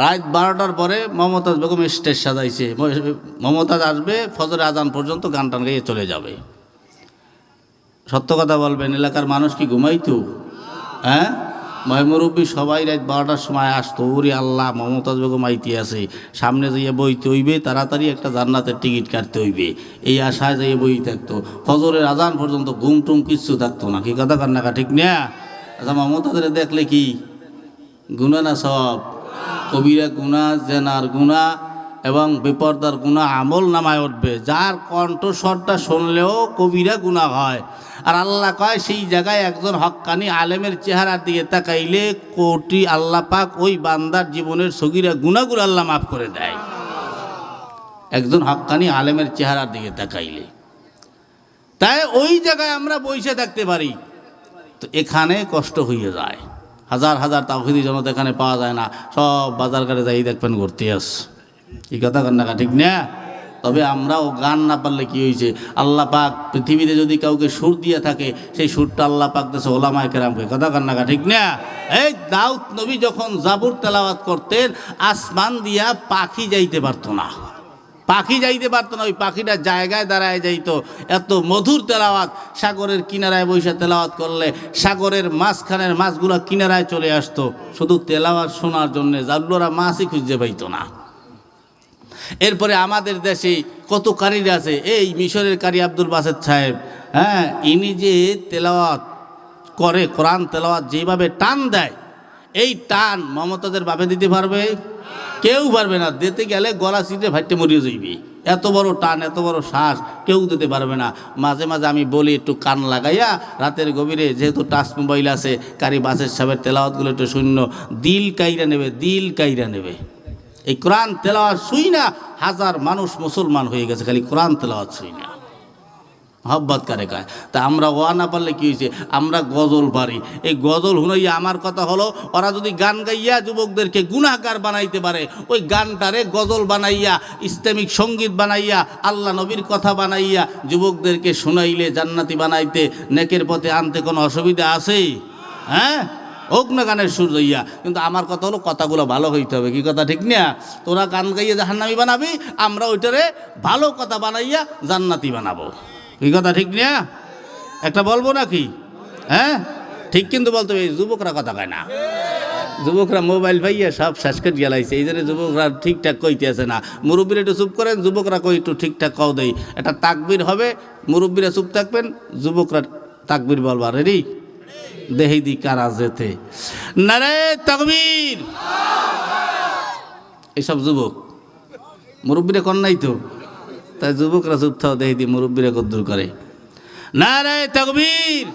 রাত বারোটার পরে মমতাজ বেগম স্টেজ সাজাইছে। মমতাজ আসবে, ফজর আজান পর্যন্ত গান টান গাইয়ে চলে যাবে। সত্য কথা বলবেন, এলাকার মানুষ কি ঘুমাইতো? হ্যাঁ? ময়মুরব্বী সবাই রাত বারোটার সময় আসতো, ওরে আল্লাহ, মমতাজ বেগম আইতে আছে। সামনে যাইয়ে বইতে হইবে, তাড়াতাড়ি একটা জান্নাতের টিকিট কাটতে হইবে। এই আশায় যাইয়ে বই থাকতো। ফজরের আজান পর্যন্ত ঘুম টুম কিচ্ছু থাকতো না। কি কথা কান্নাকা ঠিক না? আচ্ছা মমতাজের দেখলে কি? গুণা না সব? কবিরা গুণা জেনার গুণা এবং বিপর্দার গুণা আমল নামায় উঠবে। যার কণ্ঠস্বরটা শুনলেও কবিরা গুণা হয়। আর আল্লাহ কয়, সেই জায়গায় একজন হক্কানি আলেমের চেহারার দিকে তাকাইলে কোটি আল্লাহ পাক ওই বান্দার জীবনের সগিরা গুণাগুলো আল্লাহ মাফ করে দেয়। একজন হক্কানি আলেমের চেহারার দিকে তাকাইলে। তাই ওই জায়গায় আমরা বসে থাকতে পারি। তো এখানে কষ্ট হয়ে যায়। হাজার হাজার তাওহিদি জনতা এখানে পাওয়া যায় না। সব বাজার ঘাটে যাই দেখবেন ঘুরতে আস এই কথা কান্নাকা ঠিক না? তবে আমরাও গান না পারলে কি হয়েছে আল্লাহ পাক পৃথিবীতে যদি কাউকে সুর দিয়ে থাকে, সেই সুরটা আল্লাহ পাক দেশে ওলামায় কেরামকে। কথা কান্নাকা ঠিক না? এই দাউদ নবী যখন জাবুর তেলাওয়াত করতেন, আসমান দিয়া পাখি যাইতে পারতো না। পাখি যাইতে পারতো না, ওই পাখিটা জায়গায় দাঁড়ায় যাইতো। এত মধুর তেলাওয়াত, সাগরের কিনারায় বৈশা তেলাওয়াত করলে সাগরের মাঝখানের মাছগুলো কিনারায় চলে আসতো। শুধু তেলাওয়াত শোনার জন্যে জাল্লোরা মাছই খুঁজে পাইতো না। এরপরে আমাদের দেশে কত কারির আছে? এই মিশরের কারি আব্দুল বাসেদ সাহেব হ্যাঁ ইনি যে তেলাওয়াত করে, কোরআন তেলাওয়াত যেভাবে টান দেয়, এই টান মমতাদের বাপে দিতে পারবে? কেউ পারবে না, দিতে গেলে গলা সিটে ভাইটে মরিয়ে যাইবে। এত বড় টান, এত বড় শ্বাস কেউ দিতে পারবে না। মাঝে মাঝে আমি বলি, একটু কান লাগাইয়া রাতের গভীরে যেহেতু টাচ মোবাইল আছে, কারি বাসের সাহেবের তেলাওয়াতগুলো একটু শূন্য, দিল কাইরা নেবে, দিল কাইরা নেবে। এই কোরআন তেলাওয়াত শুই না হাজার মানুষ মুসলমান হয়ে গেছে, খালি কোরআন তেলাওয়াত শুই না মহব্বত কারে কায়। তা আমরা ওয়া না পারলে কি হয়েছে? আমরা গজল পারি। এই গজল শুনাইয়া আমার কথা হলো, ওরা যদি গান গাইয়া যুবকদেরকে গুনাহগার বানাইতে পারে, ওই গানটারে গজল বানাইয়া, ইসলামিক সংগীত বানাইয়া, আল্লাহ নবীর কথা বানাইয়া যুবকদেরকে শুনাইলে জান্নাতি বানাইতে নেকের পথে আনতে কোনো অসুবিধা আছে হ্যাঁ? হোক না গানের সুর হইয়া কিন্তু আমার কথা হলো, কথাগুলো ভালো হইতে হবে। কি কথা, ঠিক না? তোরা গান গাইয়া জাহান্নামি বানাবি, আমরা ওইটারে ভালো কথা বানাইয়া জান্নাতি বানাবো। কি কথা ঠিক না? একটা বলব নাকি? হ্যাঁ? ঠিক কিন্তু বলতে এই যুবকরা কথা কয় না। যুবকরা মোবাইল পাইয়া সব শেষ করে গেলাইছে এই জন্য যুবকরা ঠিকঠাক কইতে আছে না। মুরব্বীরা একটু চুপ করেন, যুবকরা কই একটু ঠিকঠাক কও দেই। এটা তাকবির হবে, মুরব্বীরা চুপ থাকবেন, যুবকরা তাকবির বলবা রেডি দেহি দি কারা যেতে। নারে তাকবীর! এইসব যুবক, মুরব্বীরা কন নাই তো? তাই যুবকরা চুপ থাও দেহি দি মুরব্বীরা কদ্দুর করে। না রে তকবীর।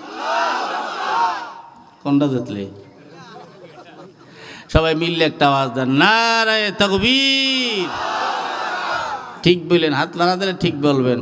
কোনটা জেতলে? সবাই মিললে একটা আওয়াজ দেন না রে তকবীর। ঠিক বললেন, হাত লাগা দিলে ঠিক বলবেন।